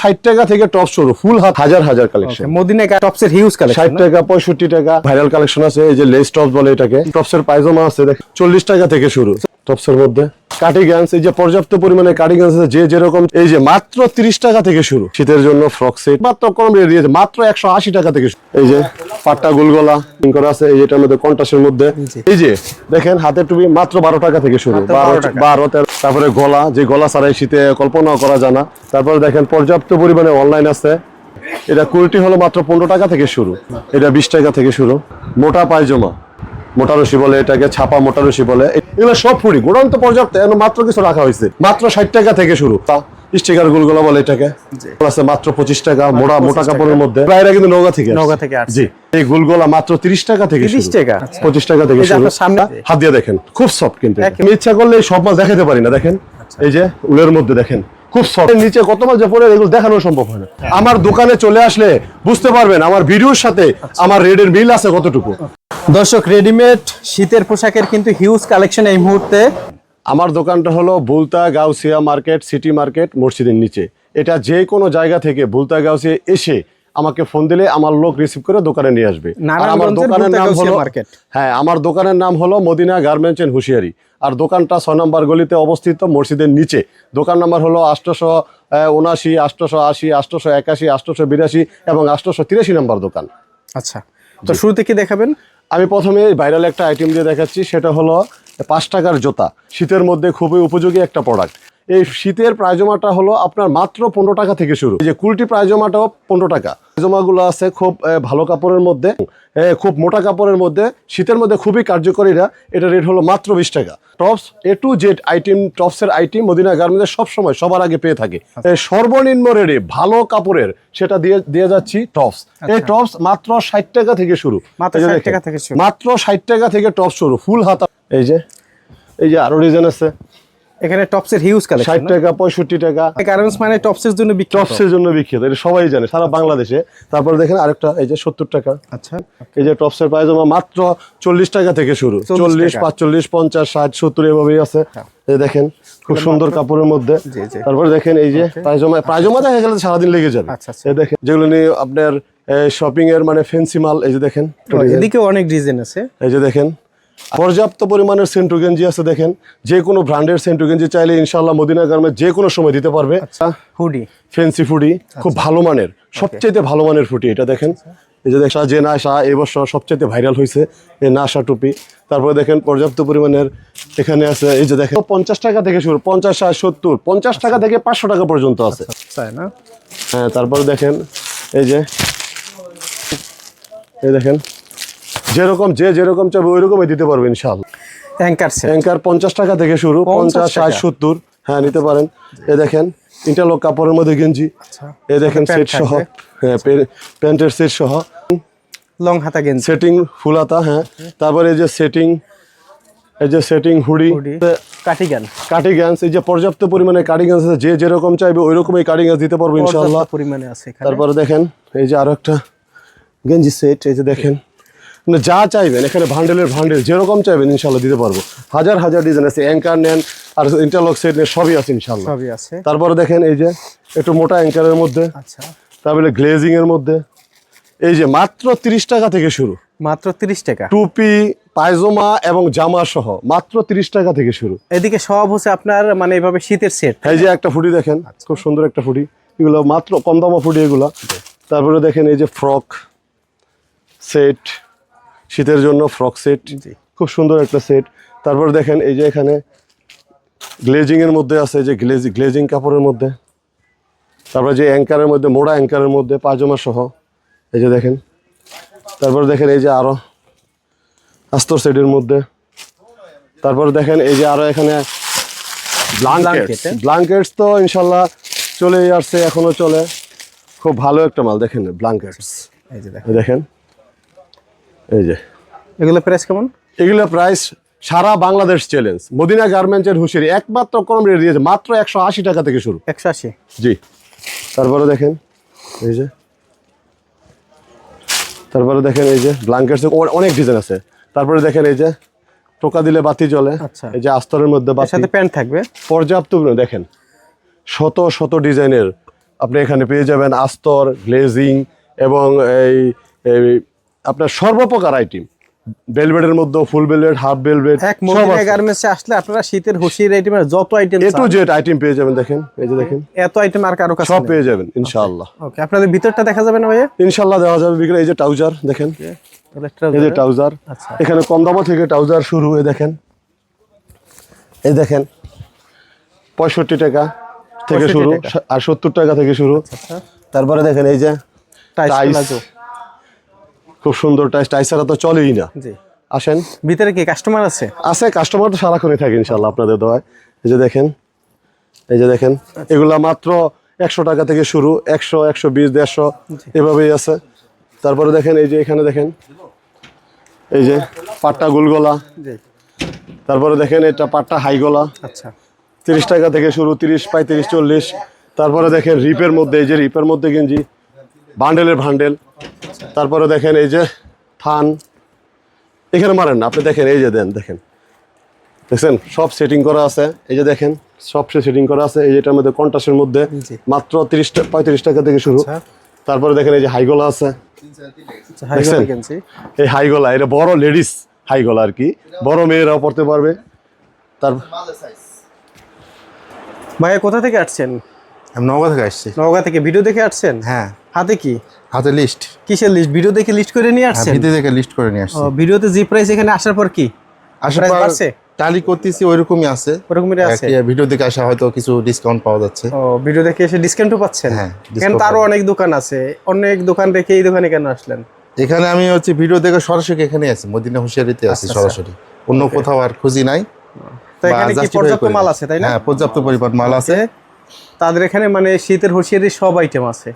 ষাট টাকা থেকে টপ শুরু ফুল হাত হাজার হাজার কালেকশন মদিনা টপসের হিউজ ষাট কালেকশন টাকা পঁয়ষট্টি টাকা ভাইরাল কালেকশন আছে এই যে লেস টপস বলে এটাকে। টপসের পায়জামা আছে দেখ চল্লিশ টাকা থেকে শুরু। টপসের মধ্যে। এই যে পর্যাপ্ত পরিমাণে আছে যে যেরকম এই যে মাত্র তিরিশ টাকা থেকে শুরু। শীতের জন্য ফ্রক সেট মাত্র কম রেট দিয়েছে মাত্র একশো আশি টাকা থেকে। এই যে পাট্টা গোলগলা করা আছে এই যেটার মধ্যে কন্টাসের মধ্যে। এই যে দেখেন হাতের টুপি মাত্র বারো টাকা থেকে শুরু। বারো 12 বারো তারপরে গলা যে গলা ছাড়াই শীতে কল্পনা করা যায় না। তারপরে দেখেন পর্যাপ্ত পরিমাণে অনলাইন আছে। এটা কুর্তি হলো মাত্র পনেরো টাকা থেকে শুরু। এটা বিশ টাকা থেকে শুরু। মোটা পায়জামা। মোটা রশি বলে এটাকে ছাপা মোটারসি বলে। এগুলো সব ফুরি গোড়ান্ত পর্যাপ্ত মাত্র কিছু রাখা হয়েছে। মাত্র ষাট টাকা থেকে শুরু। স্টিকার গুলগুলা বলে এটাকে। আছে মাত্র পঁচিশ টাকা মোটা মোটা কাপড়ের মধ্যে। বাইরে কিন্তু নৌকা থেকে। নওগাঁ থেকে জি। এই গুলগোলা মাত্র তিরিশ টাকা থেকে 30 টাকা? আচ্ছা। পঁচিশ টাকা থেকে শুরু। সামনে- হাত দিয়ে দেখেন। খুব সফট কিন্তু আমি ইচ্ছা করলে সব মাছ দেখাতে পারি না দেখেন। এই যে উলের মধ্যে দেখেন। খুব সফট নিচে কত মাস যে পরে এগুলো দেখানো সম্ভব হয় না। আমার দোকানে চলে আসলে বুঝতে পারবেন আমার ভিডিওর সাথে আমার রেডের মিল আছে কতটুকু। দর্শক রেডিমেড শীতের পোশাকের কিন্তু হিউজ কালেকশন এই মুহূর্তে। আমার দোকানটা হলো Bulta Gausia market city market মসজিদের নিচে। এটা যে কোনো জায়গা থেকে বুলতা গাউসিয়া এসে আমাকে ফোন দিলে আমার লোক রিসিভ করে দোকানে নিয়ে আসবে। আর আমার দোকানের নাম হলো হ্যাঁ আমার দোকানের নাম হলো মদিনা গার্মেন্টস এন্ড হুঁশিয়ারি। আর দোকানটা ছয় নম্বর গলিতে অবস্থিত মসজিদের নিচে। দোকান নাম্বার হলো আষ্টশো উনাশি আষ্টশো আশি আষ্টশো একাশি আষ্টশো বিরাশি এবং আষ্টশো তিরাশি নম্বর দোকান। আচ্ছা তো শুরুতে কি দেখাবেন? আমি প্রথমে ভাইরাল একটা আইটেম দিয়ে দেখাচ্ছি সেটা হলো পাঁচ টাকার জোতা। শীতের মধ্যে খুবই উপযোগী একটা প্রোডাক্ট এই শীতের প্রাইজমাটা হলো আপনার মাত্র পনেরো টাকা থেকে শুরু। যে কুলটি প্রাইজমাটাও পনেরো টাকা। প্রাইজমাগুলো আছে খুব ভালো কাপড়ের মধ্যে খুব মোটা কাপড়ের মধ্যে শীতের মধ্যে খুবই কার্যকরীরা এটা রেট হলো মাত্র বিশ টাকা। Tops A to Z item টপসের item Madina গার্মেন্টসের সবসময় সবার আগে পেয়ে থাকে। সর্বনিম্ন রেটে ভালো কাপড়ের সেটা দিয়ে দিয়ে যাচ্ছি টপস। এই টপস মাত্র ষাট টাকা থেকে শুরু। মাত্র এই যে 60 দেখেন, টাকা থেকে শুরু। মাত্র ষাট টাকা থেকে টপ শুরু ফুল হাতা। এই যে এই যে আরও ডিজাইন আছে। এখানে টপসের হিউজ কালেকশন টাকা পঁয়ষট্টি টাকা। গার্মেন্টস মানে টপসের জন্য বিখ্যাত। টপসের জন্য বিখ্যাত এটা সবাই জানে সারা বাংলাদেশে। তারপর দেখেন আরেকটা এই যে সত্তর টাকা। আচ্ছা। এই যে টপসের পায়জামা মাত্র চল্লিশ টাকা থেকে শুরু। 40 চল্লিশ টাকা। পাঁচচল্লিশ পঞ্চাশ ষাট সত্তর এভাবেই আছে। এই দেখেন খুব সুন্দর কাপড়ের মধ্যে। তারপর দেখেন এই যে পায়জামা পায়জামা দেখা গেলে সারাদিন লেগে যাবে। আচ্ছা, আচ্ছা। এই দেখেন যেগুলো নিয়ে আপনার শপিং এর মানে ফেন্সি মাল এই যে দেখেন এদিকে অনেক ডিজাইন আছে। এই যে দেখেন পর্যাপ্ত পরিমাণের সেন্টু গেঞ্জি আছে দেখেন। যে কোনো ব্র্যান্ডের সেন্টু গেঞ্জি চাইলে ইনশাল্লাহ মদিনা গার্মেন্ট যে কোনো সময় দিতে পারবে। হুডি। ফেন্সি ফুডি খুব ভালো মানের সবচেয়ে ভালো মানের ফুটি এটা দেখেন। এই যে দেখা যে নাশা এই বছর সবচেয়ে ভাইরাল হয়েছে এই নাশা টুপি। তারপরে দেখেন পর্যাপ্ত পরিমাণের এখানে আছে এই যে দেখেন পঞ্চাশ টাকা থেকে শুরু পঞ্চাশ ষাট সত্তর পঞ্চাশ টাকা থেকে পাঁচশো টাকা পর্যন্ত আছে। তাই না? হ্যাঁ তারপরে দেখেন এই যে এই দেখেন যেরকম যে যেরকম চাবে ওই রকমই দিতে পারবে ইনশাল্লাহ অ্যাঙ্কার সেট অ্যাঙ্কার পঞ্চাশ টাকা থেকে শুরু 50 পঞ্চাশ ষাট? সত্তর হ্যাঁ নিতে পারেন। এ দেখেন ইন্টারলক কাপড়ের মধ্যে গেঞ্জি। এ দেখেন সাথে সেট সহ। হ্যাঁ প্যান্টের সেট সহ। লং হাতা গেঞ্জি। সেটিং ফুলাতা হ্যাঁ। তারপরে এই যে সেটিং এই যে সেটিং হুডি হুডি কাটি গান এই যে পর্যাপ্ত পরিমাণে কাটি গ্যান্স আছে যে যেরকম চাইবে ওই রকমই কাটি গ্যান্স দিতে পারব পর্যাপ্ত পরিমাণে আছে তারপরে দেখেন এই যে আরও একটা গেঞ্জি সেট এই যে দেখেন। যা চাইবেন এখানে ভান্ডেলের ভান্ডেল যেরকম চাইবেন ইনশাল্লাহ দিতে পারব। হাজার হাজার ডিজাইন আছে অ্যাঙ্কার নেন আর ইন্টারলক সেট নেন সবই আছে ইনশাল্লাহ সবই আছে। তারপরে দেখেন এই যে একটু মোটা অ্যাঙ্কারের মধ্যে আচ্ছা। তারপরে গ্লেজিং এর মধ্যে এই যে মাত্র তিরিশ টাকা থেকে শুরু। মাত্র 30 টাকা। টুপি পায়জামা এবং জামা সহ মাত্র তিরিশ টাকা থেকে শুরু। এদিকে সব হচ্ছে আপনার মানে এভাবে শীতের সেট এই যে একটা ফুটি দেখেন খুব সুন্দর একটা ফুটি। এগুলো মাত্র কম দামা ফুটি এগুলো। তারপরে দেখেন এই যে ফ্রক সেট শীতের জন্য ফ্রক সেট খুব সুন্দর একটা সেট। তারপর দেখেন এই যে এখানে গ্লেজিং এর মধ্যে আছে যে গ্লেজি গ্লেজিং কাপড়ের মধ্যে। তারপর যে অ্যাঙ্কারের মধ্যে মোড়া অ্যাঙ্কারের মধ্যে পায়জামা সহ। এই যে দেখেন। তারপর দেখেন এই যে আরও আস্তর সেটের মধ্যে। তারপর দেখেন এই যে আরও এখানে ব্লাঙ্কেটস হ্যাঁ? ব্লাঙ্কেটস তো ইনশাল্লাহ চলেই আসছে এখনও চলে। খুব ভালো একটা মাল দেখেন ব্লাঙ্কেটস এই যে দেখেন। দেখেন। এই যে। এগুলো প্রাইস কেমন? এগুলো প্রাইস সারা বাংলাদেশ চ্যালেঞ্জ মদিনা গার্মেন্টসের হুঁশিয়ারি। একমাত্র কম রেট দিয়েছে মাত্র একশো আশি টাকা থেকে শুরু। একশো আশি। জি। তারপরে দেখেন এই যে। তারপরে দেখেন এই যে ব্লাঙ্কেটস অনেক ডিজাইন আছে। তারপরে দেখেন এই যে টোকা দিলে বাতি জ্বলে। আচ্ছা। এই যে আস্তরের মধ্যে সাথে প্যান্ট থাকবে? পর্যাপ্ত দেখেন শত শত ডিজাইনের আপনি এখানে পেয়ে যাবেন আস্তর গ্লেজিং এবং এই আপনার সর্বপ্রকার আইটেম বেলভেটের মধ্যে ফুল বেলভেট হাফ বেলভেট এক মহিলা গার্মেন্টসে আসলে আপনারা শীতের হুশির আইটেমের যত item A to Z item পেয়ে যাবেন দেখেন এই যে দেখেন। এত আইটেম আর কারও কাছে সব পেয়ে যাবেন ইনশাআল্লাহ। ওকে আপনাদের ভিতরটা দেখা যাবে না ভাইয়া? ইনশাআল্লাহ দেওয়া যাবে বিক্রি এই যে ট্রাউজার দেখেন। এই যে ট্রাউজার আচ্ছা। এখানে কম দামা থেকে ট্রাউজার শুরু হয়ে দেখেন। এই দেখেন পঁয়ষট্টি টাকা থেকে শুরু আর সত্তর টাকা থেকে শুরু। আচ্ছা তারপরে দেখেন এই যে টাইস খুব সুন্দর টাইস টাইস ছাড়া তো চলেই না। আসেন। ভিতরে কি কাস্টমার আছে? আছে কাস্টমার তো সারাক্ষণই থাকে ইনশাল্লাহ আপনাদের দোয়ায়। এই যে দেখেন এই যে দেখেন এগুলা মাত্র একশো টাকা থেকে শুরু একশো একশো বিশ দেড়শো এভাবেই আছে। তারপরে দেখেন এই যে এখানে দেখেন এই যে পাট্টা গুলগলা। তারপরে দেখেন এটা পাট্টা হাই গলা আচ্ছা। তিরিশ টাকা থেকে শুরু তিরিশ পঁয়ত্রিশ চল্লিশ। তারপরে দেখেন রিপের মধ্যে এই যে রিপের মধ্যে গেঞ্জি বান্ডেলের ভান্ডেল তারপরে দেখেন এই যে থান। এখানে মারেন না আপনি দেখেন এই যে দেন দেখেন। দেখছেন? সব সেটিং করা আছে। এই যে দেখেন সব সেটিং করা আছে। এই যে এটার মধ্যে কন্টাসের মধ্যে মাত্র তিরিশ পঁয়ত্রিশ টাকা থেকে শুরু। আচ্ছা। তারপরে দেখেন এই যে হাইগোলা আছে। আচ্ছা দেখছেন? এই হাইগোলা এটা বড় লেডিস হাইগোলা আর কি। বড় মেয়েরাও পড়তে পারবে। তার ভাইয়া কোথা থেকে আসছেন? আমি নগদ থেকে আসছি। নওগাঁ থেকে ভিডিও দেখে আসছেন? হ্যাঁ। হাতে কি? হাতে লিস্ট কিসের লিস্ট ভিডিও দেখে লিস্ট করে নিয়ে হ্যাঁ আসছেন? ভিতরে থেকে লিস্ট করে নিয়ে আসছি। ভিডিওতে জি প্রাইস এখানে আসার পর কি? আসার পর বাড়ছে? টালি করতেছি ওইরকমই আছে। ওরকমই আছে? ভিডিও দেখে আসা হয়তো কিছু ডিসকাউন্ট পাওয়া যাচ্ছে। ও ভিডিও দেখে এসে ডিসকাউন্টও পাচ্ছেন? হ্যাঁ, এখানে discount তো আরও পাবো। অনেক দোকান আছে। অনেক দোকান রেখে এই দোকানে কেন আসলেন? এখানে আমি হচ্ছে ভিডিও দেখে সরাসরি এখানে আছি মদিনা হুঁশিয়ারিতে আছি আচ্ছা, সরাসরি। অন্য কোথাও আর খুঁজি নাই। তো এখানে কি পর্যাপ্ত মাল আছে তাই না? হ্যাঁ পর্যাপ্ত পরিমাণ মাল আছে। তাদের এখানে মানে শীতের হুঁশিয়ারি সব আইটেম আছে।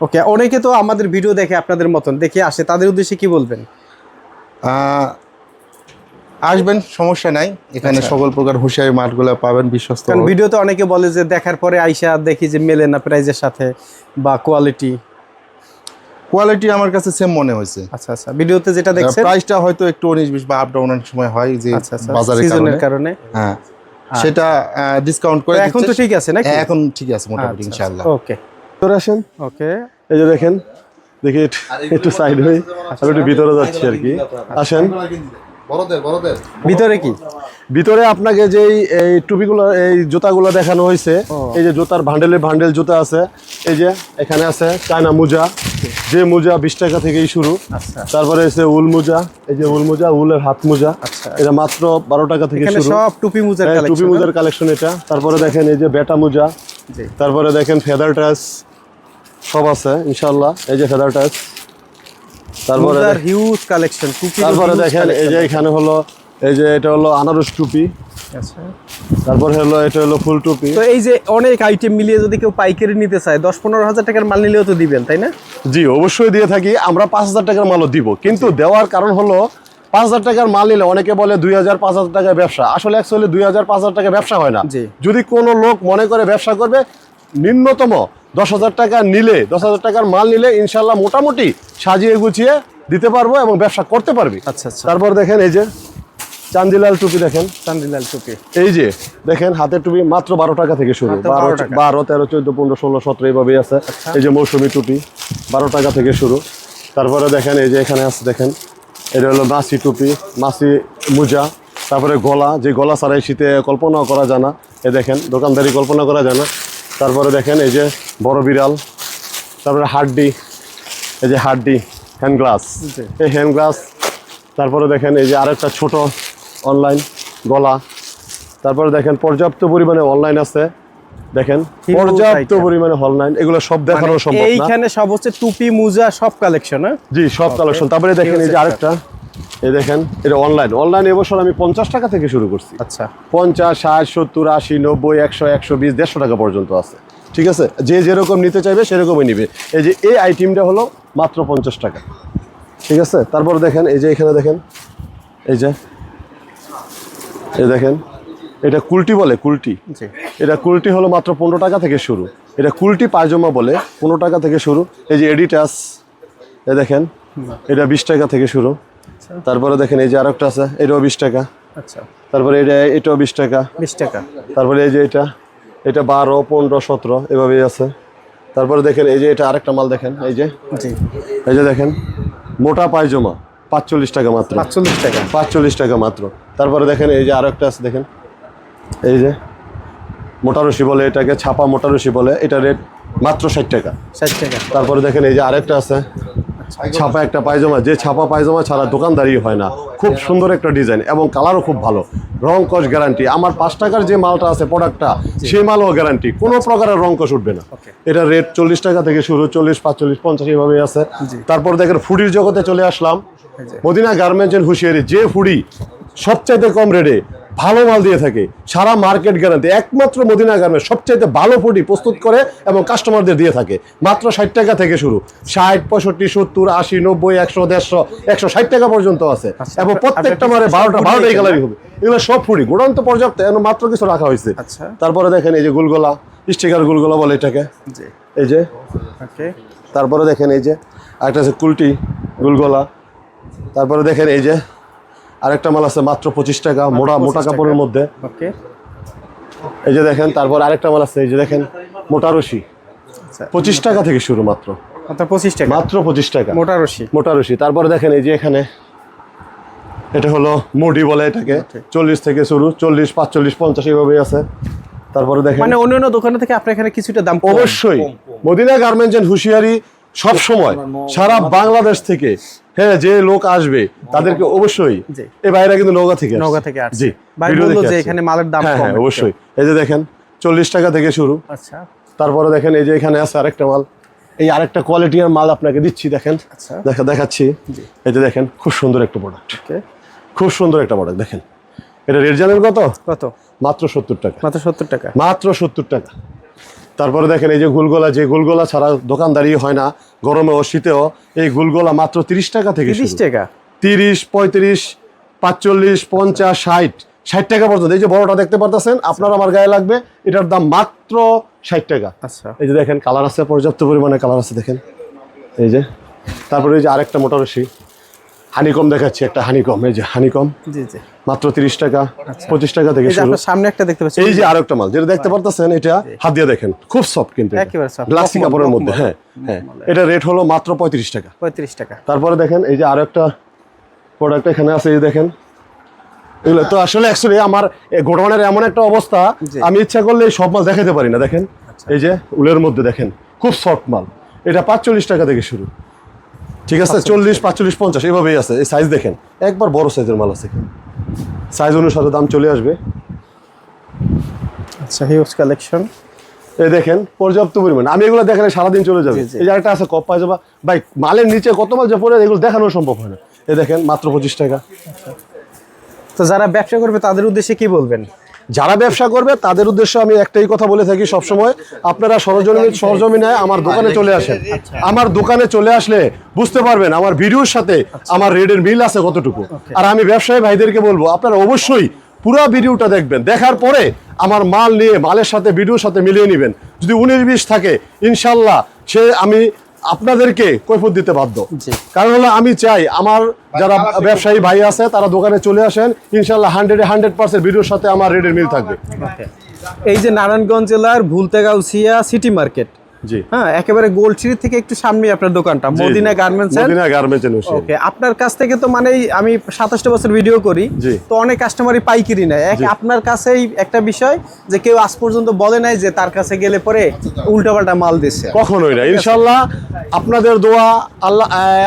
ওকে অনেকে তো আমাদের ভিডিও দেখে আপনাদের মতন দেখে আসে তাদের উদ্দেশ্যে কি বলবেন? আসবেন সমস্যা নাই। এখানে আচ্ছা। সকল প্রকার হুঁশিয়ারি মালগুলো পাবেন বিশ্বস্ত কারণ ভিডিওতে অনেকে বলে যে দেখার পরে আইসা দেখি যে মেলে না প্রাইজের সাথে বা কোয়ালিটি কোয়ালিটি আমার কাছে সেম মনে হয়েছে। আচ্ছা আচ্ছা। ভিডিওতে যেটা দেখছেন? প্রাইসটা হয়তো একটু উনিশ বিশ বা আপ ডাউন অনেক সময় হয় যে আচ্ছা আচ্ছা। বাজারের কারণে। হ্যাঁ। সেটা ডিসকাউন্ট করে এখন তো ঠিক আছে নাকি? হ্যাঁ, এখন ঠিক আছে মোটামুটি আচ্ছা, ইনশাআল্লাহ। ওকে। তোর আসেন। ওকে। এই যে দেখেন দেখি একটু- একটু সাইড হয়ে আমি একটু ভিতরে যাচ্ছি আর কি। আসেন। ভিতরে কি? ভিতরে আপনাকে যেই এই টুপিগুলো এই জুতাগুলো দেখানো হয়েছে এই যে জুতার ভান্ডেলের ভান্ডেল জুতা আছে এই যে এখানে আছে চায়না মোজা। যে মোজা বিশ টাকা থেকেই শুরু। আচ্ছা। তারপরে এসে উল মোজা এই যে উল মোজা উলের হাত মোজা। আচ্ছা। এটা মাত্র বারো টাকা থেকে শুরু। সব টুপি মুজার হ্যাঁ, টুপি মোজার কালেকশন এটা। তারপরে দেখেন এই যে বেটা মোজা। তারপরে দেখেন ফেদার টাচ সব আছে ইনশাল্লাহ এই যে ফেদার টাচ তারপরে হিউজ কালেকশন তারপরে দেখেন এই যে এখানে হলো এই যে এটা হলো আনারস টুপি। আচ্ছা। তারপর হলো এটা হলো ফুল টুপি। তো এই যে অনেক আইটেম মিলিয়ে যদি কেউ পাইকারি নিতে চায় দশ পনেরো হাজার টাকার মাল নিলেও তো দিবেন তাই না? জি অবশ্যই দিয়ে থাকি আমরা পাঁচ হাজার টাকার মালও দিব। কিন্তু দেওয়ার কারণ হলো পাঁচ হাজার টাকার মাল নিলে অনেকে বলে দুই হাজার পাঁচ হাজার টাকার ব্যবসা। আসলে অ্যাকচুয়ালি দুই হাজার পাঁচ হাজার টাকা ব্যবসা হয় না। যদি কোনো লোক মনে করে ব্যবসা করবে নিম্নতম দশ হাজার টাকা নিলে দশ হাজার টাকার মাল নিলে ইনশাল্লাহ মোটামুটি সাজিয়ে গুছিয়ে দিতে পারব এবং ব্যবসা করতে পারবি। আচ্ছা আচ্ছা। তারপর দেখেন এই যে চান্দিলাল টুপি দেখেন। চান্দিলাল টুপি। এই যে দেখেন হাতের টুপি মাত্র বারো টাকা থেকে শুরু। বারো 12 টাকা। আচ্ছা। বারো তেরো চোদ্দ পনেরো ষোলো সতেরো এইভাবেই আছে। এই যে মৌসুমি টুপি বারো টাকা থেকে শুরু। তারপরে দেখেন এই যে এখানে আছে দেখেন। এটা হলো মাসি টুপি মাসি মোজা তারপরে গলা। যে গলা ছাড়াই শীতে কল্পনাও করা যায় না। এ দেখেন দোকানদারি কল্পনা করা যায় না। তারপরে দেখেন এই যে বড় বিড়াল তারপরে হাড্ডি এই যে হাড্ডি হ্যান্ড গ্লাস এই হ্যান্ড গ্লাস তারপরে দেখেন এই যে আরেকটা ছোট অনলাইন গলা। তারপরে দেখেন পর্যাপ্ত পরিমাণে অনলাইন আছে। দেখেন পর্যাপ্ত পরিমাণে অনলাইন এগুলো সব দেখানো মানে সম্ভব না। এইখানে সব হচ্ছে টুপি মুজা সব কালেকশন হ্যাঁ? জি সব কালেকশন তারপরে দেখেন এই যে আরেকটা এই দেখেন এটা অনলাইন অনলাইন এবছর আমি পঞ্চাশ টাকা থেকে শুরু করছি। আচ্ছা। পঞ্চাশ ষাট সত্তর আশি নব্বই একশো একশো বিশ দেড়শো টাকা পর্যন্ত আছে। ঠিক আছে? যে যেরকম নিতে চাইবে সেরকমই নিবে। এই যে এই আইটেমটা হলো মাত্র পঞ্চাশ টাকা। ঠিক আছে? তারপর দেখেন এই যে এখানে দেখেন এই যে এই দেখেন এটা কুলটি বলে কুলটি। এটা কুলটি হলো মাত্র পনেরো টাকা থেকে শুরু। এটা কুলটি পায়জামা বলে পনেরো টাকা থেকে শুরু। এই যে এডিটাস এ দেখেন এটা বিশ টাকা থেকে শুরু। তারপরে দেখেন এই যে আরেকটা আছে এটাও বিশ টাকা। আচ্ছা। তারপরে এটা এটাও বিশ টাকা। বিশ টাকা। তারপরে এই যে এটা এটা বারো পনেরো সতেরো এভাবেই আছে। তারপরে দেখেন এই যে এটা আরেকটা মাল দেখেন এই যে। এই যে দেখেন মোটা পায়জামা পাঁচচল্লিশ টাকা মাত্র। পাঁচচল্লিশ টাকা। পাঁচচল্লিশ টাকা মাত্র। তারপরে দেখেন এই যে আরও একটা আছে দেখেন। এই যে মোটারসি বলে এটাকে ছাপা মোটারসি বলে এটা রেট মাত্র ষাট টাকা। ষাট টাকা। তারপরে দেখেন এই যে আরেকটা আছে ছাপা একটা পায়জামা যে ছাপা পায়জামা ছাড়া দোকানদারি হয় না। খুব সুন্দর একটা ডিজাইন এবং কালারও খুব ভালো। রং কস গ্যারান্টি। আমার পাঁচ টাকার যে মালটা আছে প্রোডাক্টটা সেই মালও গ্যারান্টি। কোনো প্রকারের রং কস উঠবে না। এটা রেট চল্লিশ টাকা থেকে শুরু চল্লিশ পাঁচচল্লিশ পঞ্চাশ এইভাবে আছে। তারপর দেখেন ফুডির জগতে চলে আসলাম। মদিনা গার্মেন্টস এন্ড হুঁশিয়ারি যে ফুডি সবচাইতে কম রেটে ভালো মাল দিয়ে থাকে। সারা মার্কেট গ্যারান্টি একমাত্র মদিনা গার্মেন্টস সবচাইতে ভালো ফুডি প্রস্তুত করে এবং কাস্টমারদের দিয়ে থাকে। মাত্র ষাট টাকা থেকে শুরু। ষাট পঁয়ষট্টি সত্তর আশি নব্বই একশো দেড়শো একশো ষাট টাকা পর্যন্ত আছে। এবং প্রত্যেকটা মারে বারোটা বারোটাই কালারই হবে। এগুলো সব ফুডি গোডাউন তো পর্যাপ্ত এখন মাত্র কিছু রাখা হয়েছে। আচ্ছা। তারপরে দেখেন এই যে গুলগোলা স্টিকার গুলগোলা বলে এটাকে। এই যে। তারপরে দেখেন এই যে আরেকটা আছে কুলটি গুলগোলা। তারপরে দেখেন এই যে আরেকটা মাল আছে মাত্র পঁচিশ টাকা মোটা মোটা কাপড়ের মধ্যে। এই যে দেখেন তারপর আরেকটা মাল আছে এই যে দেখেন মোটা রশি। আচ্ছা। পঁচিশ টাকা থেকে শুরু মাত্র। পঁচিশ টাকা। মাত্র পঁচিশ টাকা। মোটা রশি। মোটা রশি। তারপরে দেখেন এই যে এখানে এটা হলো মুডি বলে এটাকে। চল্লিশ থেকে শুরু চল্লিশ পাঁচচল্লিশ পঞ্চাশ এইভাবেই আছে। তারপরে দেখেন মানে অন্য অন্য দোকানে থেকে আপনার এখানে কিছুটা দাম অবশ্যই। মদিনা গার্মেন্টস এন্ড হুঁশিয়ারি সব সময় সারা বাংলাদেশ থেকে হ্যাঁ যে লোক আসবে তাদেরকে অবশ্যই এই বাইরে কিন্তু নৌকা থেকে। নওগাঁ থেকে। জি যে এখানে মালের দাম হ্যাঁ হ্যাঁ। অবশ্যই। এই যে দেখেন চল্লিশ টাকা থেকে শুরু। আচ্ছা। তারপরে দেখেন এই যে এখানে আছে আরেকটা মাল। এই আরেকটা কোয়ালিটির মাল আপনাকে দিচ্ছি দেখেন। আচ্ছা। দেখা দেখাচ্ছি। এই যে দেখেন খুব সুন্দর একটা প্রোডাক্ট খুব সুন্দর একটা প্রোডাক্ট দেখেন। এটা রেট জানেন কত? কত? মাত্র সত্তর টাকা। মাত্র সত্তর টাকা। মাত্র সত্তর টাকা। তারপরে দেখেন এই যে গুলগোলা যে গুলগোলা ছাড়া দোকানদারি হয় না গরমে ও শীতেও এই গুলগোলা মাত্র তিরিশ টাকা থেকে তিরিশ টাকা? তিরিশ পঁয়ত্রিশ পাঁচচল্লিশ পঞ্চাশ ষাট ষাট টাকা পর্যন্ত। এই যে বড়টা দেখতে পারতেছেন আপনার আমার গায়ে লাগবে এটার দাম মাত্র ষাট টাকা। আচ্ছা। এই যে দেখেন কালার আছে পর্যাপ্ত পরিমাণে কালার আছে দেখেন। এই যে তারপরে এই যে আরেকটা মোটর হানিকম দেখাচ্ছি একটা হানিকম এই যে হানিকম। জি জি। মাত্র তিরিশ টাকা পঁচিশ টাকা থেকে শুরু। সামনে একটা দেখতে পাচ্ছি এই যে আরেকটা মাল যেটা দেখতে পারতেছেন এটা হাত দিয়ে দেখেন খুব সফট কিন্তু গ্লাসি কাপড়ের মধ্যে হ্যাঁ হ্যাঁ। এটা রেট হলো মাত্র পঁয়ত্রিশ টাকা। পঁয়ত্রিশ টাকা। তারপরে দেখেন এই যে আরও একটা প্রোডাক্ট এখানে আছে এই দেখেন। এগুলো তো আসলে অ্যাকচুয়ালি আমার গোডাউনের এমন একটা অবস্থা আচ্ছা। আমি ইচ্ছা করলে এই সব মাল দেখাতে পারি না দেখেন। এই যে উলের মধ্যে দেখেন খুব সফট মাল। এটা পাঁচচল্লিশ টাকা থেকে শুরু। ঠিক আছে চল্লিশ পাঁচচল্লিশ পঞ্চাশ এভাবেই আছে। এই সাইজ দেখেন একবার বড় সাইজের মাল আছে। সাইজ অনুসারে দাম চলে আসবে। আচ্ছা হিউজ কালেকশন এই দেখেন পর্যাপ্ত পরিমাণ। আমি এগুলো দেখালে সারাদিন চলে যাবে। এই যে একটা আছে কপ পাই যাবা। ভাই মালের নিচে কত মাল যে পড়ে এগুলো দেখানো সম্ভব হয় না। এই দেখেন মাত্র পঁচিশ টাকা। তো যারা ব্যবসা করবে তাদের উদ্দেশ্যে কি বলবেন? যারা ব্যবসা করবে, তাদের উদ্দেশ্যে আমি একটাই কথা বলে থাকি সবসময়, আপনারা সরজমিনে সরজমিনে আমার দোকানে চলে আসেন। আমার দোকানে চলে আসলে বুঝতে পারবেন আমার ভিডিওর সাথে আমার রেডের মিল আছে কতটুকু। আর আমি ব্যবসায়ী ভাইদেরকে বলব, আপনারা অবশ্যই পুরো ভিডিওটা দেখবেন। দেখার পরে আমার মাল নিয়ে, মালের সাথে, ভিডিওর সাথে মিলিয়ে নেবেন। যদি উনিশ বিশ থাকে, ইনশাল্লাহ সে আমি আপনাদেরকে কৈফত দিতে বাধ্য। কারণ হলো আমি চাই আমার যারা ব্যবসায়ী ভাই আছে তারা দোকানে চলে আসেন ইনশাল্লাহ হান্ড্রেডে হান্ড্রেড পার্সেন্ট ভিডিওর সাথে আমার রেডের মিল থাকবে। এই যে নারায়ণগঞ্জ জেলার ভুলতেগাউসিয়া সিটি মার্কেট জি। হ্যাঁ একেবারে গোলচিরি থেকে একটু সামনে আপনার দোকানটা Madina garments Madina garments okay আপনার কাছ থেকে তো মানে আমি সাতাশটা বছর ভিডিও করি তো অনেক কাস্টমারই পাইকারি নেয়। এক আপনার কাছেই একটা বিষয় যে কেউ আজ পর্যন্ত বলে নাই যে তার কাছে গেলে পরে উল্টাপাল্টা মাল দিচ্ছে। কখনোই না। ইনশাল্লাহ আপনাদের দোয়া আল্লাহ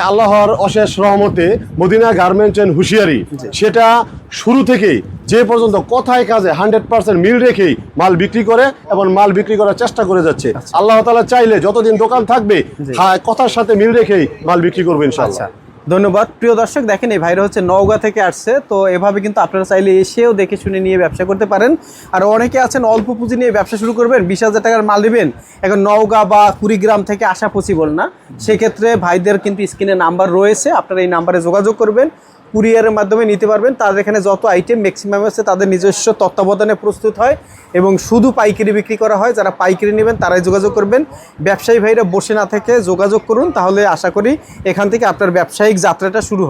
আল্লাহর অশেষ রহমতে মদিনা গার্মেন্টস এন্ড হুঁশিয়ারি সেটা শুরু থেকেই যে পর্যন্ত কথায় কাজে হান্ড্রেড পার্সেন্ট মিল রেখেই মাল বিক্রি করে এবং মাল বিক্রি করার চেষ্টা করে যাচ্ছে। আল্লাহ তালা চাইলে যতদিন দোকান থাকবে হ্যাঁ, কথার সাথে মিল রেখেই মাল বিক্রি করবে ইনশাল্লাহ আচ্ছা ধন্যবাদ। প্রিয় দর্শক দেখেন এই ভাইরা হচ্ছে নওগাঁ থেকে আসছে তো এভাবে কিন্তু আপনারা চাইলে এসেও দেখে শুনে নিয়ে ব্যবসা করতে পারেন। আর অনেকে আছেন অল্প পুঁজি নিয়ে ব্যবসা শুরু করবেন বিশ হাজার টাকার মাল নেবেন। এখন নওগাঁ বা কুড়িগ্রাম থেকে আসা পসিবল না। সেক্ষেত্রে ভাইদের কিন্তু স্ক্রিনে নাম্বার রয়েছে আপনারা এই নাম্বারে যোগাযোগ করবেন। কুরিয়ারের মাধ্যমে নিতে পারবেন। তাদের এখানে যত আইটেম ম্যাক্সিমাম আছে, তাদের নিজস্ব তত্ত্বাবধানে প্রস্তুত হয় এবং শুধু পাইকারি বিক্রি করা হয়। যারা পাইকারি নেবেন, তারাই যোগাযোগ করবেন। ব্যবসায়ী ভাইরা বসে না থেকে যোগাযোগ করুন, তাহলে আশা করি এখান থেকে আপনার ব্যবসায়িক যাত্রাটা শুরু হবে।